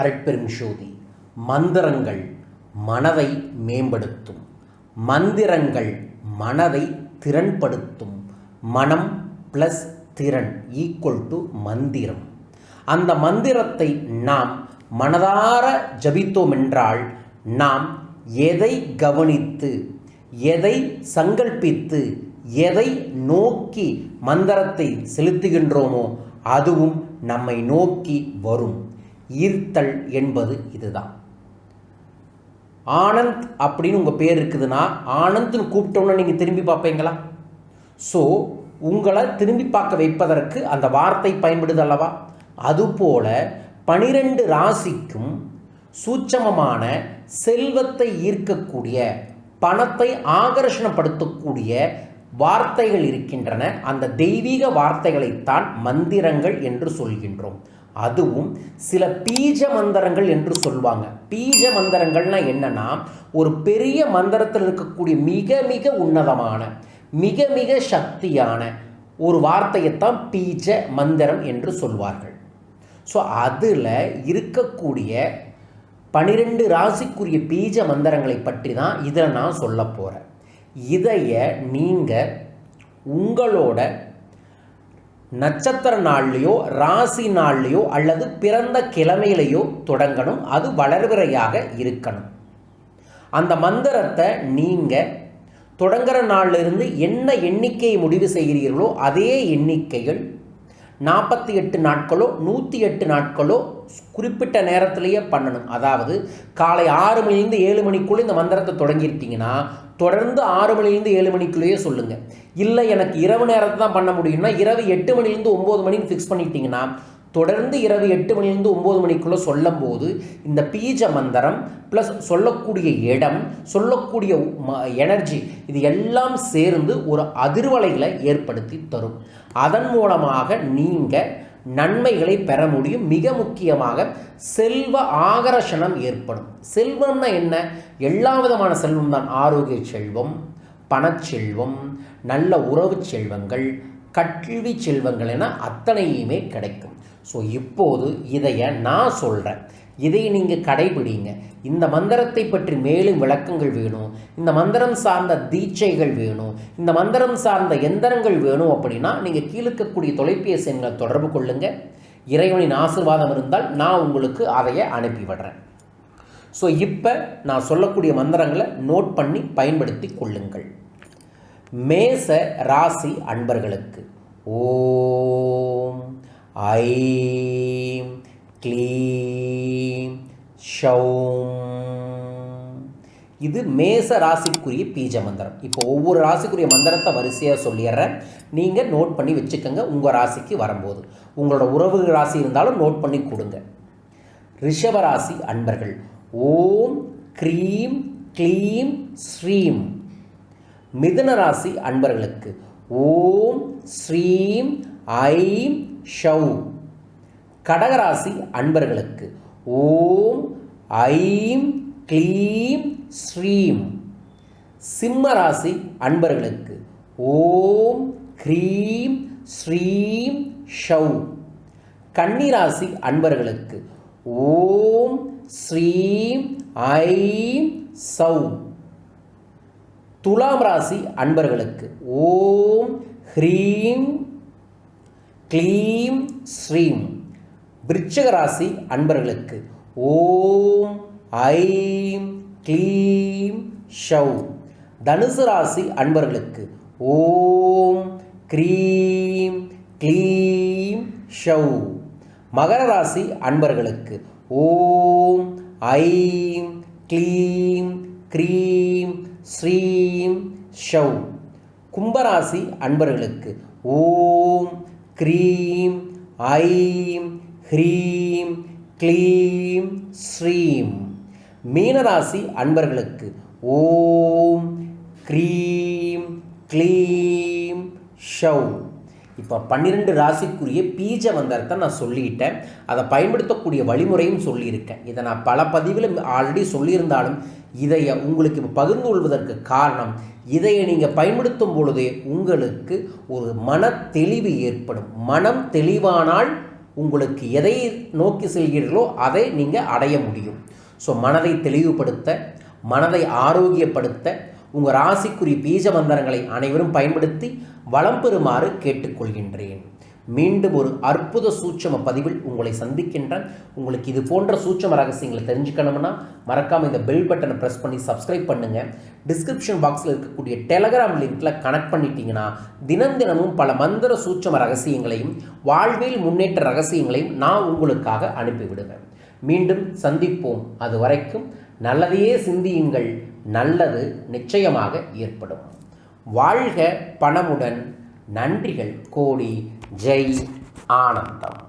அரட்பெரும் ஜோதி மந்திரங்கள் மனதை மேம்படுத்தும். மந்திரங்கள் மனதை திறன்படுத்தும். மனம் ப்ளஸ் திறன் ஈக்குவல் டு மந்திரம். அந்த மந்திரத்தை நாம் மனதார ஜபித்தோம் என்றால் நாம் எதை கவனித்து எதை சங்கல்பித்து எதை நோக்கி மந்திரத்தை செலுத்துகின்றோமோ அதுவும் நம்மை நோக்கி வரும். ஈர்த்தல் என்பது இதுதான். ஆனந்த் அப்படின்னு உங்கள் பேர் இருக்குதுன்னா ஆனந்த்னு கூப்பிட்டோன்னு நீங்கள் திரும்பி பார்ப்பீங்களா? ஸோ உங்களை திரும்பி பார்க்க வைப்பதற்கு அந்த வார்த்தை பயன்படுது அல்லவா? அதுபோல பனிரெண்டு ராசிக்கும் சூட்சமமான செல்வத்தை ஈர்க்கக்கூடிய பணத்தை ஆகர்ஷணப்படுத்தக்கூடிய வார்த்தைகள் இருக்கின்றன. அந்த தெய்வீக வார்த்தைகளைத்தான் மந்திரங்கள் என்று சொல்கின்றோம். அதுவும் சில பீஜ மந்திரங்கள் என்று சொல்லுவாங்க. பீஜ மந்திரங்கள்னால் என்னன்னா ஒரு பெரிய மந்திரத்தில் இருக்கக்கூடிய மிக மிக உன்னதமான மிக மிக சக்தியான ஒரு வார்த்தையைத்தான் பீஜ மந்திரம் என்று சொல்வார்கள். ஸோ அதில் இருக்கக்கூடிய பனிரெண்டு ராசிக்குரிய பீஜ மந்திரங்களை பற்றி தான் இதில் நான் சொல்ல போகிறேன் இதைய நீங்கள் உங்களோட நட்சத்திர நாள்லையோ ராசி நாள்லையோ அல்லது பிறந்த கிழமையிலையோ தொடங்கணும். அது வளர்விறையாக இருக்கணும். அந்த மந்திரத்தை நீங்கள் தொடங்குற நாளிலிருந்து என்ன எண்ணிக்கையை முடிவு செய்கிறீர்களோ அதே எண்ணிக்கைகள் நாற்பத்தி எட்டு நாட்களோ நூற்றி எட்டு நாட்களோ குறிப்பிட்ட நேரத்திலேயே பண்ணணும். அதாவது காலை ஆறு மணிலேருந்து ஏழு மணிக்குள்ளே இந்த மந்திரத்தை தொடங்கியிருத்தீங்கன்னா தொடர்ந்து ஆறு மணிலேருந்து ஏழு மணிக்குள்ளேயே சொல்லுங்கள் இல்லை எனக்கு இரவு நேரத்தை தான் பண்ண முடியும்னா இரவு எட்டு மணிலேருந்து ஒம்பது மணின்னு ஃபிக்ஸ் பண்ணிட்டீங்கன்னா தொடர்ந்து இரவு எட்டு மணிலேருந்து ஒம்பது மணிக்குள்ளே சொல்லும் போது இந்த பீஜ மந்திரம் ப்ளஸ் சொல்லக்கூடிய இடம் சொல்லக்கூடிய எனர்ஜி இது எல்லாம் சேர்ந்து ஒரு அதிர்வலைகளை ஏற்படுத்தி தரும். அதன் மூலமாக நீங்கள் நன்மைகளை பெற முடியும். மிக முக்கியமாக செல்வ ஆகர்ஷணம் ஏற்படும். செல்வம்னா என்ன? எல்லா விதமான செல்வம் தான் ஆரோக்கிய செல்வம் பணச்செல்வம் நல்ல உறவு செல்வங்கள் கல்வி செல்வங்கள் என அத்தனையுமே கிடைக்கும். ஸோ இப்போது இதைய நான் சொல்கிறேன் இதை நீங்கள் கடைபிடிங்க. இந்த மந்திரத்தை பற்றி மேலும் விளக்கங்கள் வேணும். இந்த மந்திரம் சார்ந்த தீட்சைகள் வேணும். இந்த மந்திரம் சார்ந்த எந்திரங்கள் வேணும் அப்படின்னா நீங்கள் கீழக்கக்கூடிய தொலைபேசி எண்களை தொடர்பு கொள்ளுங்கள் இறைவனின் ஆசிர்வாதம் இருந்தால் நான் உங்களுக்கு அதைய அனுப்பி விடுறேன். ஸோ இப்போ நான் சொல்லக்கூடிய மந்திரங்களை நோட் பண்ணி பயன்படுத்தி கொள்ளுங்கள். மேச ராசி அன்பர்களுக்கு ஓம் ஐம் க்ளீ ஷௌம். இது மேச ராசிக்குரிய பீஜ மந்திரம். இப்போ ஒவ்வொரு ராசிக்குரிய மந்திரத்தை வரிசையாக சொல்லிடுறேன். நீங்கள் நோட் பண்ணி வச்சுக்கோங்க உங்கள் ராசிக்கு வரும்போது. உங்களோட உறவு ராசி இருந்தாலும் நோட் பண்ணி கொடுங்க. ரிஷபராசி அன்பர்கள் ஓம் க்ரீம் க்ளீம் ஸ்ரீம். மிதுன ராசி அன்பர்களுக்கு ஓம் ஸ்ரீம் ஐம் ஷௌ கடகராசி அன்பர்களுக்கு ஓம் ஐம் க்ளீம் ஸ்ரீம். சிம்ம ராசி அன்பர்களுக்கு ஓம் க்ரீம் ஸ்ரீம் ஷௌ கன்னிராசி அன்பர்களுக்கு ஓம் ஸ்ரீம் ஐம் சௌ துலாம் ராசி அன்பர்களுக்கு ஓம் ஹ்ரீம் க்ளீம் ஸ்ரீம். விருச்சிக ராசி அன்பர்களுக்கு ஓம் ஐம் க்ளீம் ஷௌ தனுசு ராசி அன்பர்களுக்கு ஓம் க்ரீம் க்ளீம் ஷௌ மகர ராசி அன்பர்களுக்கு ஓம் ஐம் க்ளீம் க்ரீம் ஸ்ரீம் ஷௌ கும்பராசி அன்பர்களுக்கு ஓம் க்ரீம் ஐம் ஹ்ரீம் க்ளீம் ஸ்ரீம். மீனராசி அன்பர்களுக்கு ஓம் க்ரீம் க்ளீம் ஷவ் இப்போ பன்னிரெண்டு ராசிக்குரிய பீஜ மந்திரத்தை நான் சொல்லிட்டேன். அதை பயன்படுத்தக்கூடிய வழிமுறையும் சொல்லியிருக்கேன். இதை நான் பல பதிவில் ஆல்ரெடி சொல்லியிருந்தாலும் இதை உங்களுக்கு இப்போ பகிர்ந்து கொள்வதற்கு காரணம் இதை நீங்கள் பயன்படுத்தும் பொழுதே உங்களுக்கு ஒரு மன தெளிவு ஏற்படும். மனம் தெளிவானால் உங்களுக்கு எதை நோக்கி செல்கிறீர்களோ அதை நீங்கள் அடைய முடியும். ஸோ மனதை தெளிவுபடுத்த மனதை ஆரோக்கியப்படுத்த உங்கள் ராசிக்குரிய பீஜ மந்திரங்களை அனைவரும் பயன்படுத்தி வளம் பெறுமாறு கேட்டுக்கொள்கின்றேன். மீண்டும் ஒரு அற்புத சூட்சம பதிவில் உங்களை சந்திக்கின்றேன். உங்களுக்கு இது போன்ற சூட்சம ரகசியங்களை தெரிஞ்சுக்கணும்னா மறக்காமல் இந்த பெல் பட்டனை ப்ரெஸ் பண்ணி சப்ஸ்கிரைப் பண்ணுங்கள் டிஸ்கிரிப்ஷன் பாக்ஸில் இருக்கக்கூடிய டெலகிராம் லிங்க்கில் கனெக்ட் பண்ணிட்டீங்கன்னா தினம் தினமும் பல மந்திர சூட்சம ரகசியங்களையும் வாழ்வில் முன்னேற்ற ரகசியங்களையும் நான் உங்களுக்காக அனுப்பிவிடுவேன் மீண்டும் சந்திப்போம். அது வரைக்கும் நல்லதையே சிந்தியுங்கள். நல்லது நிச்சயமாக ஏற்படும். வாழ்க பணமுடன். நன்றிகள். கோடி ஜெய் ஆனந்தம்.